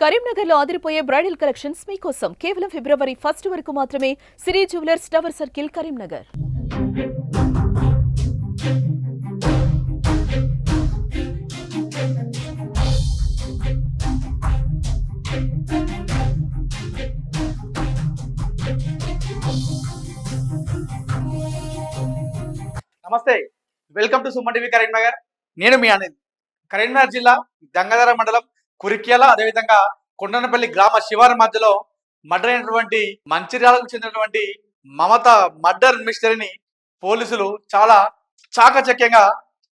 కరీంనగర్ లో అదిరిపోయే bridal collections మీకోసం కేవలం ఫిబ్రవరి ఫస్ట్ వరకు మాత్రమే Siri jewellers tower circle Karimnagar నమస్తే welcome to Suman TV Karimnagar నేను మీ అనిల్ కరీంనగర్ జిల్లా గంగాధర మండలం కురిక్యాల అదేవిధంగా కొండనపల్లి గ్రామ శివారి మధ్యలో మర్డర్ అయినటువంటి మంచిర్యాలకు చెందినటువంటి మమత మర్డర్ మిస్టరీని పోలీసులు చాలా చాకచక్యంగా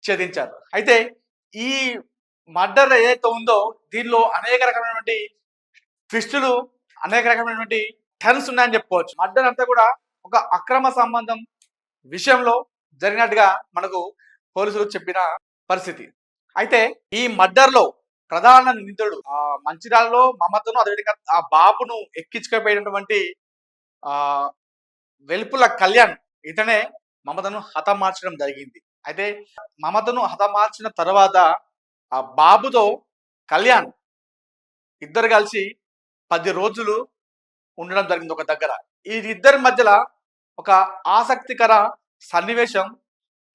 ఛేదించారు. అయితే ఈ మర్డర్ ఏదైతే ఉందో దీనిలో అనేక రకమైనటువంటి ట్విస్టులు అనేక రకమైనటువంటి టర్న్స్ ఉన్నాయని చెప్పుకోవచ్చు. మర్డర్ అంతా కూడా ఒక అక్రమ సంబంధం విషయంలో జరిగినట్టుగా మనకు పోలీసులు చెప్పిన పరిస్థితి. అయితే ఈ మర్డర్లో ప్రధాన నిందితుడు. ఆ మంచిర్యాలలో మమతను అదేవిధంగా ఆ బాబును ఎక్కించుకపోయినటువంటి ఆ వెలుపుల కళ్యాణ్ ఇతనే మమతను హతమార్చడం జరిగింది. అయితే మమతను హతమార్చిన తర్వాత ఆ బాబుతో కళ్యాణ్ ఇద్దరు కలిసి పది రోజులు ఉండడం జరిగింది ఒక దగ్గర. ఈ ఇద్దరి మధ్యలో ఒక ఆసక్తికర సన్నివేశం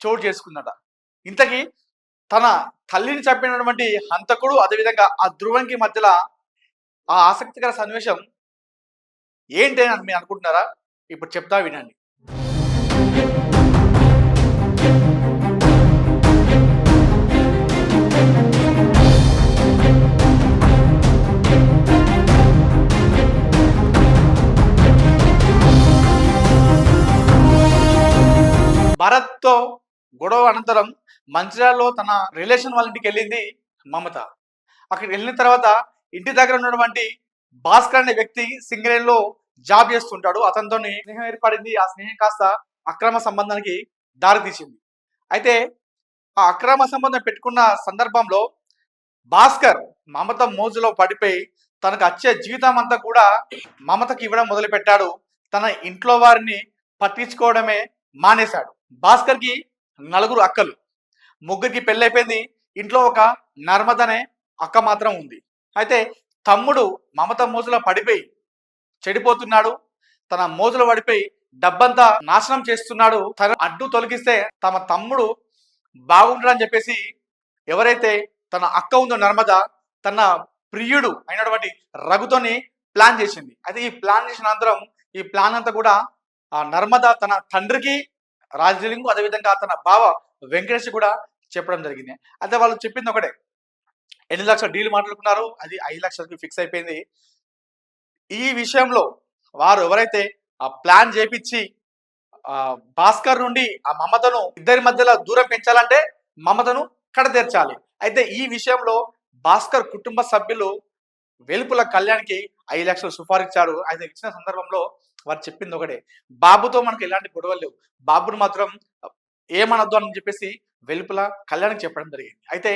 చోటు చేసుకుందట. ఇంతకీ తన తల్లిని చంపినటువంటి హంతకుడు అదేవిధంగా ఆ ధ్రువంకి మధ్యలో ఆ ఆసక్తికర సన్నివేశం ఏంటి అని మీరు అనుకుంటున్నారా? ఇప్పుడు చెప్తా వినండి. అనంతరం మంచిర్యాలలో తన రిలేషన్ వాళ్ళ ఇంటికి వెళ్ళింది మమత. అక్కడికి వెళ్ళిన తర్వాత ఇంటి దగ్గర ఉన్నటువంటి భాస్కర్ అనే వ్యక్తి సింగరేణిలో జాబ్ చేస్తుంటాడు. అతనితో స్నేహం ఏర్పడింది. ఆ స్నేహం కాస్త అక్రమ సంబంధానికి దారితీసింది అయితే ఆ అక్రమ సంబంధం పెట్టుకున్న సందర్భంలో భాస్కర్ మమత మోజులో పడిపోయి తనకు వచ్చే జీవితం అంతా కూడా మమతకి ఇవ్వడం మొదలుపెట్టాడు. తన ఇంట్లో వారిని పట్టించుకోవడమే మానేశాడు. భాస్కర్కి నలుగురు అక్కలు. ముగ్గురికి పెళ్ళైపోయింది. ఇంట్లో ఒక నర్మద అనే అక్క మాత్రం ఉంది. అయితే తమ్ముడు మమత మోజులో పడిపోయి చెడిపోతున్నాడు. తన మోజులో పడిపోయి డబ్బంతా నాశనం చేస్తున్నాడు. తన అడ్డు తొలగిస్తే తమ తమ్ముడు బాగుంటాడని చెప్పేసి ఎవరైతే తన అక్క ఉందో నర్మద తన ప్రియుడు అయినటువంటి రఘుతోని ప్లాన్ చేసింది. అయితే ఈ ప్లాన్ చేసిన అనంతరం ఈ ప్లాన్ అంతా కూడా ఆ నర్మద తన తండ్రికి రాజలింగు అదేవిధంగా తన బావ వెంకటేష్ కూడా చెప్పడం జరిగింది. అయితే వాళ్ళు చెప్పింది ఒకటే. ఎన్ని లక్షల డీల్ మాట్లాడుకున్నారు. అది ఐదు లక్షలకి ఫిక్స్ అయిపోయింది. ఈ విషయంలో వారు ఎవరైతే ఆ ప్లాన్ చేపించి ఆ భాస్కర్ నుండి ఆ మమతను ఇద్దరి మధ్యలో దూరం పెంచాలంటే మమతను కడతీర్చాలి. అయితే ఈ విషయంలో భాస్కర్ కుటుంబ సభ్యులు వెలుపుల కళ్యాణ్కి ఐదు లక్షలు సుపారిచ్చాడు అయితే ఇచ్చిన సందర్భంలో వారు చెప్పింది ఒకటే. బాబుతో మనకు ఎలాంటి గొడవలు లేవు. బాబును మాత్రం ఏమనొద్దు అని చెప్పేసి వెలుపల కళ్యాణ్కి చెప్పడం జరిగింది. అయితే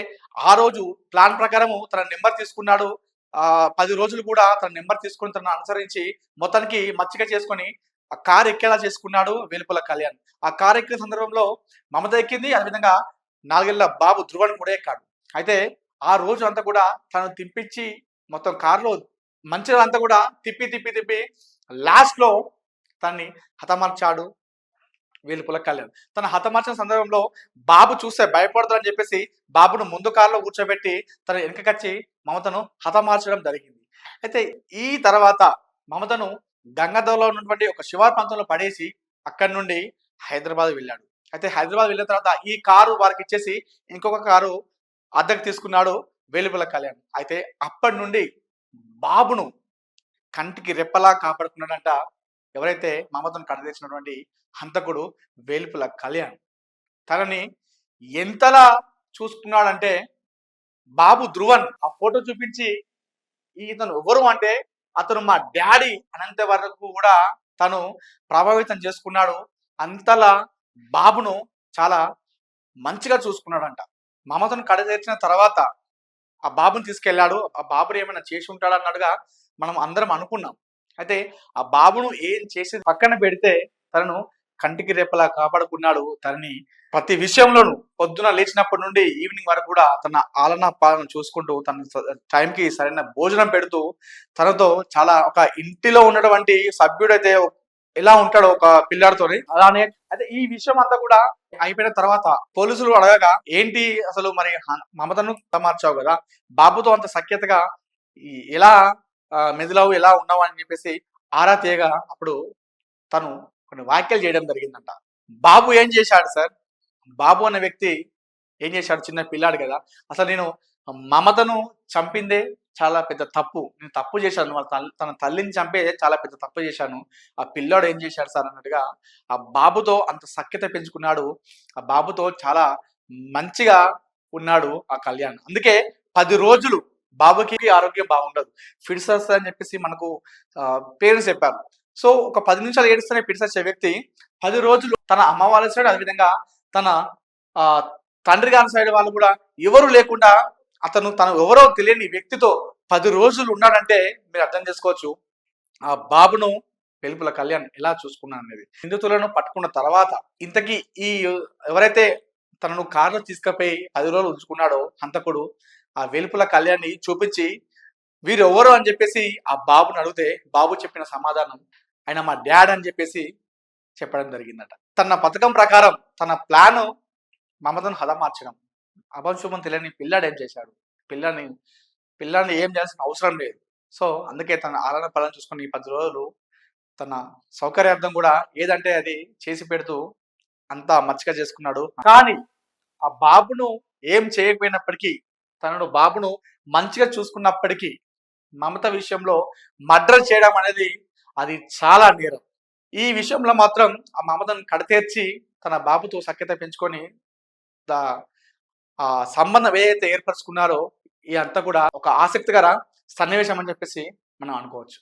ఆ రోజు ప్లాన్ ప్రకారము తన నెంబర్ తీసుకున్నాడు. ఆ పది రోజులు కూడా తన నెంబర్ తీసుకుని తనను అనుసరించి మొత్తానికి మచ్చిక చేసుకొని ఆ కార్ ఎక్కేలా చేసుకున్నాడు వెలుపల కళ్యాణ్. ఆ కార్ ఎక్కిన సందర్భంలో మమత ఎక్కింది. అదేవిధంగా నాలుగేళ్ళ బాబు ధ్రువన్ కూడా ఎక్కాడు. అయితే ఆ రోజు అంతా కూడా తను తిప్పించి మొత్తం కారులో మంచిగా అంతా కూడా తిప్పి తిప్పి తిప్పి లాస్ట్లో తనని తన్ని హతమార్చాడు వీళ్ళు కళ్యాణ్ తన హతమార్చిన సందర్భంలో బాబు చూస్తే భయపడతాడని చెప్పేసి బాబును ముందు కారులో కూర్చోబెట్టి తన వెనకకొచ్చి మమతను హతమార్చడం జరిగింది. అయితే ఈ తర్వాత మమతను గంగాధరలో ఉన్నటువంటి ఒక శివార్ ప్రాంతంలో పడేసి అక్కడి నుండి హైదరాబాద్ వెళ్ళాడు. అయితే హైదరాబాద్ వెళ్ళిన తర్వాత ఈ కారు వారికి ఇచ్చేసి ఇంకొక కారు అద్దెకు తీసుకున్నాడు వేలుపుల కళ్యాణ్. అయితే అప్పటి నుండి బాబును కంటికి రెప్పలా కాపాడుకున్నాడంట ఎవరైతే మమతను కడదీసినటువంటి హంతకుడు వేలుపుల కళ్యాణ్. తనని ఎంతలా చూసుకున్నాడంటే బాబు ధ్రువన్ ఆ ఫోటో చూపించి ఇతను ఎవరు అంటే అతను మా డాడీ అనంత వరకు కూడా తను ప్రభావితం చేసుకున్నాడు. అంతలా బాబును చాలా మంచిగా చూసుకున్నాడంట. మమతను కడతీర్చిన తర్వాత ఆ బాబుని తీసుకెళ్ళాడు. ఆ బాబుని ఏమైనా చేసి ఉంటాడు అన్నట్టుగా మనం అందరం అనుకున్నాం. అయితే ఆ బాబును ఏం చేసి పక్కన పెడితే తనను కంటికి రేపలా కాపాడుకున్నాడు తనని. ప్రతి విషయంలోనూ పొద్దున లేచినప్పటి నుండి ఈవినింగ్ వరకు కూడా తన ఆలన పాలన చూసుకుంటూ తన టైంకి సరైన భోజనం పెడుతూ తనతో చాలా ఒక ఇంటిలో ఉన్నటువంటి సభ్యుడైతే ఎలా ఉంటాడో ఒక పిల్లాడితోని అలానే అయితే ఈ విషయం అంతా కూడా అయిపోయిన తర్వాత పోలీసులు అడగగా ఏంటి అసలు మరి మమతను మార్చావు కదా? బాబుతో అంత సఖ్యతగా ఎలా మెదిలావు ఎలా ఉన్నావు అని చెప్పేసి ఆరా తీయగా అప్పుడు తను కొన్ని వ్యాఖ్యలు చేయడం జరిగిందంట. బాబు ఏం చేశాడు సార్? బాబు అనే వ్యక్తి ఏం చేశాడు? చిన్న పిల్లాడు కదా. అసలు నేను మమతను చంపిందే చాలా పెద్ద తప్పు. నేను తప్పు చేశాను. వాళ్ళ తన తల్లిని చంపే చాలా పెద్ద తప్పు చేశాను. ఆ పిల్లాడు ఏం చేశాడు సార్ అన్నట్టుగా ఆ బాబుతో అంత సఖ్యత పెంచుకున్నాడు. ఆ బాబుతో చాలా మంచిగా ఉన్నాడు ఆ కళ్యాణ్. అందుకే పది రోజులు బాబుకి ఆరోగ్యం బాగుండదు. ఫిట్స్ వస్తుంది అని చెప్పేసి మనకు పేరెంట్స్ చెప్పారు. సో ఒక పది నిమిషాలు ఏడుస్తూనే ఫిట్స్ వచ్చే వ్యక్తి పది రోజులు తన అమ్మ వాళ్ళ సైడ్ అదేవిధంగా తన ఆ, తండ్రి గారి సైడ్ వాళ్ళు కూడా ఎవరు లేకుండా అతను తను ఎవరో తెలియని వ్యక్తితో పది రోజులు ఉన్నాడంటే మీరు అర్థం చేసుకోవచ్చు. ఆ బాబును వెలుపుల కళ్యాణ్ ఎలా చూసుకున్నాను అనేది. నిందితులను పట్టుకున్న తర్వాత ఇంతకీ ఈ ఎవరైతే తనను కారులో తీసుకుపోయి పది రోజులు ఉంచుకున్నాడో హంతకుడు ఆ వెలుపుల కళ్యాణ్ని చూపించి వీరు ఎవరు అని చెప్పేసి ఆ బాబుని అడిగితే బాబు చెప్పిన సమాధానం ఆయన మా డాడ్ అని చెప్పేసి చెప్పడం జరిగిందట. తన పథకం ప్రకారం తన ప్లాన్ మమతను హతమార్చడం అభంశుభం తెలియని పిల్లాడు ఏం చేశాడు? పిల్లని పిల్లల్ని ఏం చేయాల్సిన అవసరం లేదు. సో అందుకే తన ఆలన పాలన చూసుకుని ఈ పది రోజులు తన సౌకర్యార్థం కూడా ఏదంటే అది చేసి పెడుతూ అంతా మచ్చిక చేసుకున్నాడు. కానీ ఆ బాబును ఏం చేయకపోయినప్పటికీ తనను బాబును మంచిగా చూసుకున్నప్పటికీ మమత విషయంలో మర్డర్ చేయడం అనేది అది చాలా నేరం. ఈ విషయంలో మాత్రం ఆ మమతను కడతేర్చి తన బాబుతో సఖ్యత పెంచుకొని ఆ సంబంధం ఏదైతే ఏర్పరచుకున్నారో ఈ అంతా కూడా ఒక ఆసక్తికర సన్నివేశం అని చెప్పేసి మనం అనుకోవచ్చు.